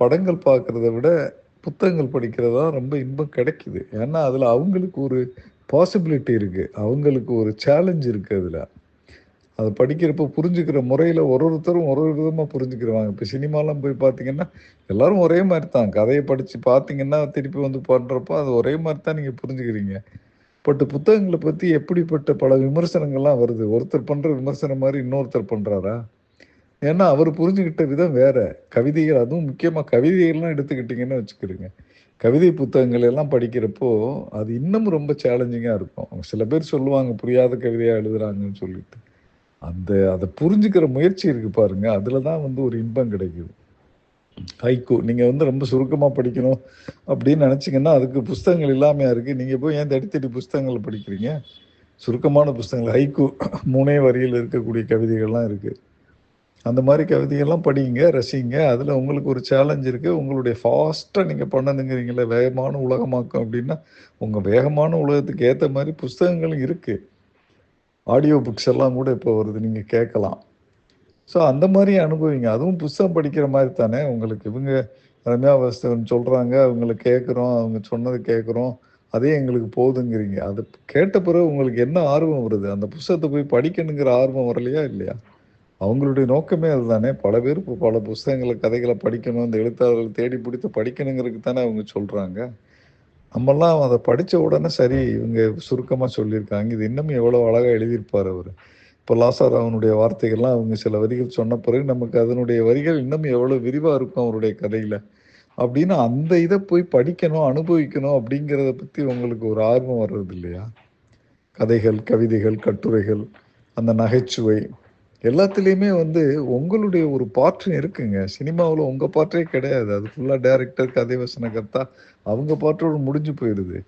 படங்கள் பார்க்குறத விட புத்தகங்கள் படிக்கிறதா ரொம்ப இன்பம் கிடைக்குது. ஏன்னா அதில் அவங்களுக்கு ஒரு பாசிபிலிட்டி இருக்குது அவங்களுக்கு ஒரு சேலஞ்ச் இருக்குது அதில். அதை படிக்கிறப்ப புரிஞ்சுக்கிற முறையில் ஒரு ஒருத்தரும் ஒரு ஒரு விதமாக புரிஞ்சுக்கிறவாங்க இப்போ சினிமாலாம் போய் பார்த்தீங்கன்னா எல்லாரும் ஒரே மாதிரி தான். கதையை படித்து பார்த்தீங்கன்னா திருப்பி வந்து பண்ணுறப்போ அது ஒரே மாதிரி தான் நீங்கள் புரிஞ்சுக்கிறீங்க. பட் புத்தகங்களை பற்றி எப்படிப்பட்ட பல விமர்சனங்கள்லாம் வருது. ஒருத்தர் பண்ணுற விமர்சனம் மாதிரி இன்னொருத்தர் பண்ணுறாரா ஏன்னா அவர் புரிஞ்சுக்கிட்ட விதம் வேற. கவிதைகள் அதுவும் முக்கியமாக கவிதைகள்லாம் எடுத்துக்கிட்டிங்கன்னு வச்சுக்கிறீங்க. கவிதை புத்தகங்கள் எல்லாம் படிக்கிறப்போ அது இன்னும் ரொம்ப சேலஞ்சிங்காக இருக்கும். சில பேர் சொல்லுவாங்க புரியாத கவிதையாக எழுதுகிறாங்கன்னு சொல்லிட்டு. அந்த அதை புரிஞ்சுக்கிற முயற்சி இருக்குது பாருங்கள் அதில் தான் வந்து ஒரு இன்பம் கிடைக்குது. ஹைக்கூ நீங்கள் வந்து ரொம்ப சுருக்கமாக படிக்கணும் அப்படின்னு நினச்சிங்கன்னா அதுக்கு புஸ்தகங்கள் இல்லாமையாக இருக்குது நீங்கள் போய் ஏன் தடித்தடி புஸ்தகங்கள் படிக்கிறீங்க? சுருக்கமான புஸ்தகங்கள். ஹைக்கூ மூணே வரியில் இருக்கக்கூடிய கவிதைகள்லாம் இருக்குது அந்த மாதிரி கவிதையெல்லாம் படிங்க ரசிங்க. அதில் உங்களுக்கு ஒரு சேலஞ்ச் இருக்குது உங்களுடைய ஃபாஸ்ட்டாக நீங்கள் பண்ணணுங்கிறீங்களே வேகமான உலகமாக்கும் அப்படின்னா உங்கள் வேகமான உலகத்துக்கு ஏற்ற மாதிரி புஸ்தகங்களும் இருக்குது ஆடியோ புக்ஸ் எல்லாம் கூட இப்போ வருது நீங்கள் கேட்கலாம். ஸோ அந்த மாதிரி அனுபவிங்க. அதுவும் புஸ்தகம் படிக்கிற மாதிரி தானே. உங்களுக்கு இவங்க ரம்யா வஸ்தவன் சொல்கிறாங்க அவங்கள கேட்குறோம் அவங்க சொன்னதை கேட்குறோம். அதே எங்களுக்கு போதுங்கிறீங்க. அது கேட்ட பிறகு உங்களுக்கு என்ன ஆர்வம் வருது? அந்த புஸ்தகத்தை போய் படிக்கணுங்கிற ஆர்வம் வரலையா இல்லையா? அவங்களுடைய நோக்கமே அதுதானே. பல பேர் இப்போ பல புஸ்தகங்களை கதைகளை படிக்கணும் இந்த எழுத்தாளர்கள் தேடி பிடித்து படிக்கணுங்கிறதுக்கு தானே அவங்க சொல்கிறாங்க நம்மெல்லாம் அதை படித்த உடனே சரி இவங்க சுருக்கமாக சொல்லியிருக்காங்க. இது இன்னும் எவ்வளோ அழகாக எழுதியிருப்பார் அவர். இப்போ லாசார் அவனுடைய வார்த்தைகள்லாம் அவங்க சில வரிகள் சொன்ன பிறகு நமக்கு அதனுடைய வரிகள் இன்னும் எவ்வளோ விரிவாக இருக்கும் அவருடைய கதையில். அப்படின்னு அந்த இதை போய் படிக்கணும் அனுபவிக்கணும் அப்படிங்கிறத பற்றி உங்களுக்கு ஒரு ஆர்வம் வர்றது இல்லையா கதைகள் கவிதைகள் கட்டுரைகள் அந்த நகைச்சுவை எல்லாத்துலேயுமே வந்து உங்களுடைய ஒரு பாற்று இருக்குங்க. சினிமாவில் உங்கள் பாற்றே கிடையாது. அது ஃபுல்லாக டேரக்டர் கதை வசனகர்த்தா அவங்க பாற்றோடு முடிஞ்சு போயிடுது.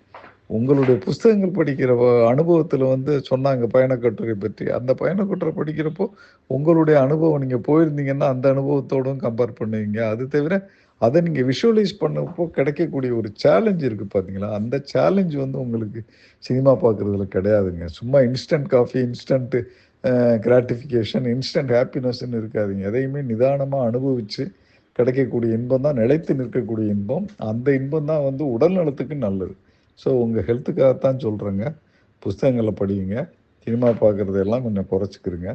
உங்களுடைய புஸ்தகங்கள் படிக்கிற அனுபவத்தில் வந்து சொன்னாங்க பயணக்கட்டுரை பற்றி. அந்த பயணக்கட்டுரை படிக்கிறப்போ உங்களுடைய அனுபவம் நீங்கள் போயிருந்தீங்கன்னா அந்த அனுபவத்தோடும் கம்பேர் பண்ணுவீங்க. அது தவிர அதை நீங்கள் விஷுவலைஸ் பண்ணப்போ கிடைக்கக்கூடிய ஒரு சேலஞ்ச் இருக்குது பார்த்தீங்களா அந்த சேலஞ்ச் வந்து உங்களுக்கு சினிமா பார்க்குறதுல கிடையாதுங்க. சும்மா instant coffee instant gratification instant ஹாப்பினஸ்ன்னு இருக்காதுங்க. எதையுமே நிதானமாக அனுபவித்து கிடைக்கக்கூடிய இன்பம் தான் நிலைத்து நிற்கக்கூடிய இன்பம். அந்த இன்பம் தான் வந்து உடல் நலத்துக்கு நல்லது. ஸோ உங்கள் ஹெல்த்துக்காகத்தான் சொல்கிறேங்க புஸ்தகங்களை படியுங்க. சினிமா பார்க்குறதெல்லாம் கொஞ்சம் குறைச்சிக்கிறங்க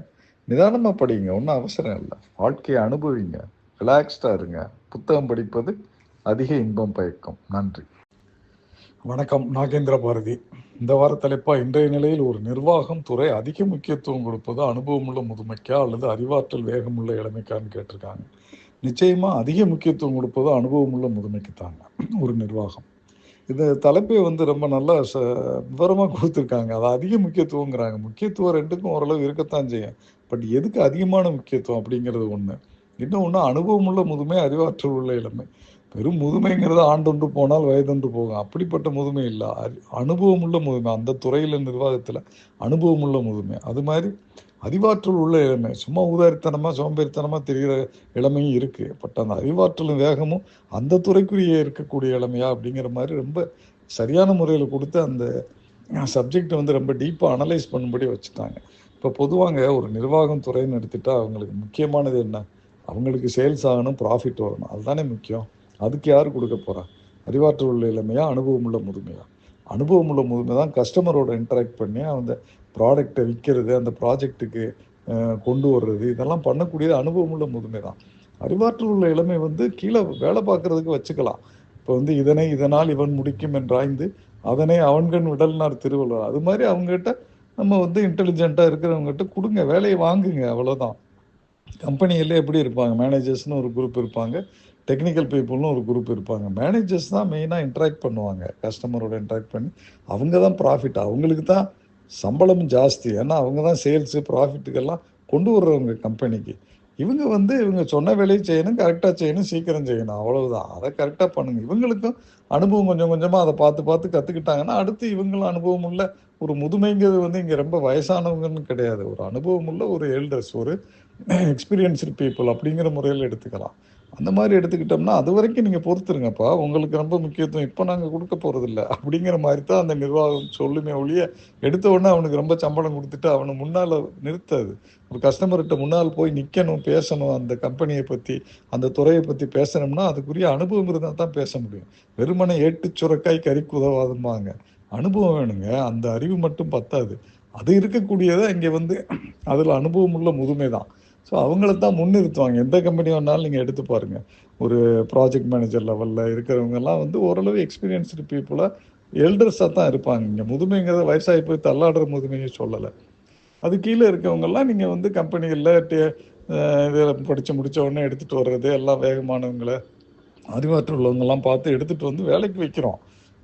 நிதானமாக படிங்க ஒன்றும் அவசரம் இல்லை. வாழ்க்கையை அனுபவிங்க. ரிலாக்ஸ்டாக இருங்க. புத்தகம் படிப்பது அதிக இன்பம் பயக்கும். நன்றி. வணக்கம் நாகேந்திர பாரதி. இந்த வார தலைப்பா இன்றைய நிலையில் ஒரு நிர்வாகம் துறை அதிக முக்கியத்துவம் கொடுப்பது அனுபவமுள்ள முதுமைக்கா அல்லது அறிவாற்றல் வேகமுள்ள இளமைக்கான்னு கேட்டிருக்காங்க. நிச்சயமா அதிக முக்கியத்துவம் கொடுப்பது அனுபவமுள்ள முதுமைக்கு தாங்க ஒரு நிர்வாகம். இந்த தலைப்பை வந்து ரொம்ப நல்லா ச விவரமாக கொடுத்துருக்காங்க. அது அதிக முக்கியத்துவங்கிறாங்க. முக்கியத்துவம் ரெண்டுக்கும் ஓரளவு இருக்கத்தான் செய்யும். பட் எதுக்கு அதிகமான முக்கியத்துவம் அப்படிங்கிறது ஒன்று இன்னும் ஒன்று அனுபவமுள்ள முதுமை அறிவாற்றல் உள்ள இளமை. பெரும் முதுமைங்கிறது ஆண்டொன்று போனால் வயதொன்று போகும். அப்படிப்பட்ட முதுமை இல்லை. அனுபவம் உள்ள முதுமை. அந்த துறையில் நிர்வாகத்தில் அனுபவம் உள்ள முதுமை. அது மாதிரி அறிவாற்றல் உள்ள இளமை. சும்மா ஊதாரித்தனமாக சோம்பேறித்தனமாக தெரிகிற இளமையும் இருக்குது பட் அந்த அறிவாற்றலும் வேகமும் அந்த துறைக்குரிய இருக்கக்கூடிய இளமையா அப்படிங்கிற மாதிரி ரொம்ப சரியான முறையில் கொடுத்து அந்த சப்ஜெக்டை வந்து ரொம்ப டீப்பாக அனலைஸ் பண்ணும்படி வச்சுட்டாங்க. இப்போ பொதுவாங்க ஒரு நிர்வாகம் துறைன்னு எடுத்துட்டா அவங்களுக்கு முக்கியமானது என்ன? அவங்களுக்கு சேல்ஸ் ஆகணும் ப்ராஃபிட் வரணும். அதுதானே முக்கியம். அதுக்கு யார் கொடுக்க போகிறா அறிவாற்றல் உள்ள இளமையா அனுபவம் உள்ள முதுமையா? அனுபவம் உள்ள முதுமை தான் கஸ்டமரோட இன்ட்ராக்ட் பண்ணி அந்த ப்ராடக்டை விற்கிறது அந்த ப்ராஜெக்ட்டுக்கு கொண்டு வர்றது இதெல்லாம் பண்ணக்கூடிய அனுபவம் உள்ள முதுமை தான். அறிவாற்றல் உள்ள இளமை வந்து கீழே வேலை பார்க்கறதுக்கு வச்சுக்கலாம். இப்போ வந்து இதனை இதனால் இவன் முடிக்கும் என்றாய்ந்து அதனை அவன்கண் விடல்னார் திருவள்ளுவர். அது மாதிரி அவங்ககிட்ட நம்ம வந்து இன்டெலிஜென்ட்டாக இருக்கிறவங்ககிட்ட கொடுங்க வேலையை வாங்குங்க அவ்வளோதான் கம்பெனியில் எப்படி இருப்பாங்க? மேனேஜர்ஸ்னு ஒரு குரூப் இருப்பாங்க. டெக்னிக்கல் பீப்புள்னு ஒரு குரூப் இருப்பாங்க. மேனேஜர்ஸ் தான் மெயினாக இன்ட்ராக்ட் பண்ணுவாங்க. கஸ்டமரோட இன்ட்ராக்ட் பண்ணி அவங்க தான் ப்ராஃபிட் அவங்களுக்கு தான் சம்பளம் ஜாஸ்தி. ஏன்னா அவங்க தான் சேல்ஸு ப்ராஃபிட்டுக்கெல்லாம் கொண்டு வர்றவங்க கம்பெனிக்கு இவங்க வந்து இவங்க சொன்ன வேலையை செய்யணும் கரெக்டாக செய்யணும் சீக்கிரம் செய்யணும். அவ்வளவுதான். அதை கரெக்டாக பண்ணுங்க. இவங்களுக்கும் அனுபவம் கொஞ்சம் கொஞ்சமாக அதை பார்த்து பார்த்து கற்றுக்கிட்டாங்கன்னா அடுத்து இவங்களும் அனுபவம் உள்ள ஒரு முதுமைங்கிறது வந்து இங்கே ரொம்ப வயசானவங்கன்னு கிடையாது. ஒரு அனுபவம் உள்ள ஒரு எல்டர்ஸ் ஒரு எக்ஸ்பீரியன்ஸ்டு பீப்புள் அப்படிங்கிற முறையில் எடுத்துக்கலாம். அந்த மாதிரி எடுத்துக்கிட்டோம்னா அது வரைக்கும் நீங்கள் பொறுத்துருங்கப்பா. உங்களுக்கு ரொம்ப முக்கியத்துவம். இப்போ நாங்கள் கொடுக்க போகிறதில்ல அப்படிங்கிற மாதிரி தான் அந்த நிர்வாகம் சொல்லுமே ஒழிய எடுத்த உடனே அவனுக்கு ரொம்ப சம்பளம் கொடுத்துட்டு அவனை முன்னால் நிறுத்தாது. ஒரு கஸ்டமர்கிட்ட முன்னால் போய் நிற்கணும் பேசணும் அந்த கம்பெனியை பற்றி அந்த துறையை பற்றி பேசணும்னா அதுக்குரிய அனுபவம் இருந்தால் தான் பேச முடியும். வெறுமனை ஏட்டு சுரக்காய் கறிக்கு உதவாதும்பாங்க. அனுபவம் வேணுங்க. அந்த அறிவு மட்டும் பத்தாது. அது இருக்கக்கூடியதை இங்கே வந்து அதில் அனுபவம் உள்ள முதுமை தான். ஸோ அவங்கள தான் முன்னிறுத்துவாங்க. எந்த கம்பெனி வேணாலும் நீங்கள் எடுத்து பாருங்கள் ஒரு ப்ராஜெக்ட் மேனேஜர் லெவலில் இருக்கிறவங்கெல்லாம் வந்து ஓரளவு எக்ஸ்பீரியன்ஸ்டு பீப்புளாக எல்டர்ஸாக தான் இருப்பாங்க. இங்கே முதுமைங்கிறத வயசாகி போய் தள்ளாடுற முதுமையை சொல்லலை. அது கீழே இருக்கவங்கெல்லாம் நீங்கள் வந்து கம்பெனிகளில் இதில் படித்து முடித்த உடனே எடுத்துகிட்டு வர்றது எல்லாம் வேகமானவங்களை அறிவாற்றல் உள்ளவங்கெல்லாம் பார்த்து எடுத்துகிட்டு வந்து வேலைக்கு வைக்கிறோம்.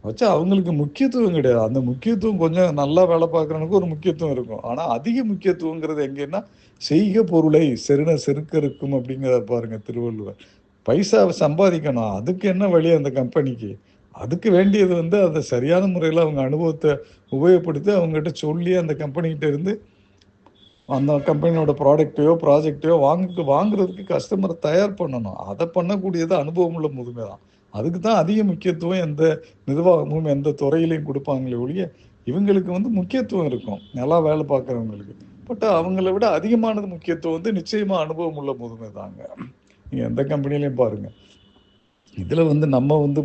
வச்சா அவங்களுக்கு முக்கியத்துவம் கிடையாது. அந்த முக்கியத்துவம் கொஞ்சம் நல்லா வேலை பார்க்குறவனுக்கு ஒரு முக்கியத்துவம் இருக்கும். ஆனால் அதிக முக்கியத்துவங்கிறது எங்கன்னா செய்க பொருளை செருன செருக்க இருக்கும் அப்படிங்கிறத பாருங்க திருவள்ளுவர். பைசா சம்பாதிக்கணும். அதுக்கு என்ன வழி அந்த கம்பெனிக்கு? அதுக்கு வேண்டியது வந்து அந்த சரியான முறையில் அவங்க அனுபவத்தை உபயோகப்படுத்தி அவங்ககிட்ட சொல்லி அந்த கம்பெனிகிட்ட இருந்து அந்த கம்பெனியோட ப்ராடக்டையோ ப்ராஜெக்டையோ வாங்க வாங்குறதுக்கு கஸ்டமரை தயார் பண்ணணும். அதை பண்ணக்கூடியது அனுபவம் உள்ள முதுமை தான் அதுக்கு தான் அதிக முக்கியத்துவம் எந்த நிர்வாகமும் எந்த துறையிலையும் கொடுப்பாங்களே ஒழிய இவங்களுக்கு வந்து முக்கியத்துவம் இருக்கும். நல்லா வேலை பார்க்குறவங்களுக்கு. பட் அவங்கள விட அதிகமானது முக்கியத்துவம் வந்து நிச்சயமாக அனுபவம் உள்ள முதுமை தாங்க. நீங்கள் எந்த கம்பெனிலையும் பாருங்கள் இதில் வந்து நம்ம வந்து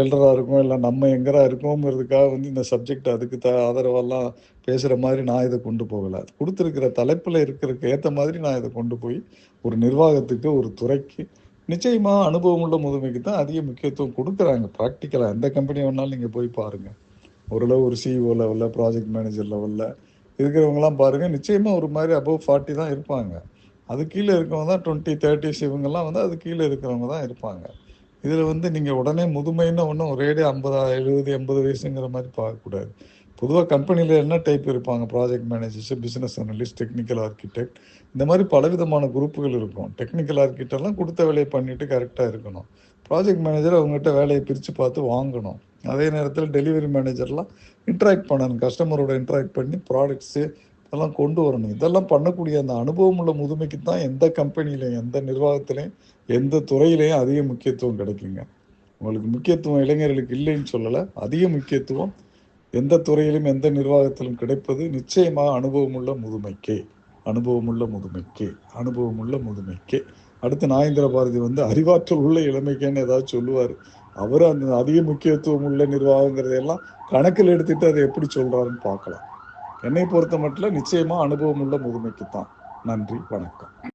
எல்டராக இருக்கோம் இல்லை நம்ம எங்கரா இருக்கோங்கிறதுக்காக வந்து இந்த சப்ஜெக்ட் அதுக்கு த ஆதரவெல்லாம் பேசுகிற மாதிரி நான் இதை கொண்டு போகலை. கொடுத்துருக்கிற தலைப்பில் இருக்கிறதுக்கு ஏற்ற மாதிரி நான் இதை கொண்டு போய் ஒரு நிர்வாகத்துக்கு ஒரு துறைக்கு நிச்சயமாக அனுபவம் உள்ள முதுமைக்கு தான் அதிக முக்கியத்துவம் கொடுக்குறாங்க. ப்ராக்டிக்கலாக எந்த கம்பெனி வேணாலும் நீங்கள் போய் பாருங்கள் ஓரளவு ஒரு சிஇஓ லெவலில் ப்ராஜெக்ட் மேனேஜர் லெவலில் இருக்கிறவங்கலாம் பாருங்கள் நிச்சயமாக ஒரு மாதிரி அபவ் ஃபார்ட்டி தான் இருப்பாங்க. அது கீழே இருக்கவங்க தான் டுவெண்ட்டி தேர்ட்டிஸ் இவங்கெல்லாம் வந்து அது கீழே இருக்கிறவங்க தான் இருப்பாங்க. இதில் வந்து நீங்கள் உடனே முதுமைன்னு ஒன்றும் ஒரேடியாக ஐம்பதா எழுபது எண்பது வயசுங்கிற மாதிரி பார்க்கக்கூடாது. பொதுவாக கம்பெனியில் என்ன டைப் இருப்பாங்க? Project managers business analyst technical architect இந்த மாதிரி பலவிதமான குரூப்புகள் இருக்கும். டெக்னிக்கல் ஆர்கிடெக்டெல்லாம் கொடுத்த வேலையை பண்ணிட்டு கரெக்டாக இருக்கணும். ப்ராஜெக்ட் மேனேஜர் அவங்ககிட்ட வேலையை பிரித்து பார்த்து வாங்கணும். அதே நேரத்தில் டெலிவரி மேனேஜர்லாம் இன்ட்ராக்ட் பண்ணணும். கஸ்டமரோட இன்ட்ராக்ட் பண்ணி ப்ராடக்ட்ஸு இதெல்லாம் கொண்டு வரணும். இதெல்லாம் பண்ணக்கூடிய அந்த அனுபவம் உள்ள முதுமைக்கு தான் எந்த கம்பெனிலையும் எந்த நிர்வாகத்திலையும் எந்த துறையிலையும் அதிக முக்கியத்துவம் கிடைக்குங்க. உங்களுக்கு முக்கியத்துவம் இளைஞர்களுக்கு இல்லைன்னு சொல்லலை. அதிக முக்கியத்துவம் எந்த துறையிலும் எந்த நிர்வாகத்திலும் கிடைப்பது நிச்சயமாக அனுபவமுள்ள முதுமைக்கே. அனுபவமுள்ள முதுமைக்கே. அனுபவமுள்ள முதுமைக்கே. அடுத்து நாயந்திர பாரதி வந்து அறிவாற்றல் உள்ள இளமைக்கேன்னு ஏதாவது சொல்லுவார். அவர் அந்த அதிக முக்கியத்துவம் உள்ள நிர்வாகங்கிறதையெல்லாம் கணக்கில் எடுத்துட்டு அதை எப்படி சொல்றாருன்னு பார்க்கலாம். என்னை பொறுத்த மட்டும் நிச்சயமா அனுபவம் உள்ள முதுமைக்கு தான் நன்றி வணக்கம்.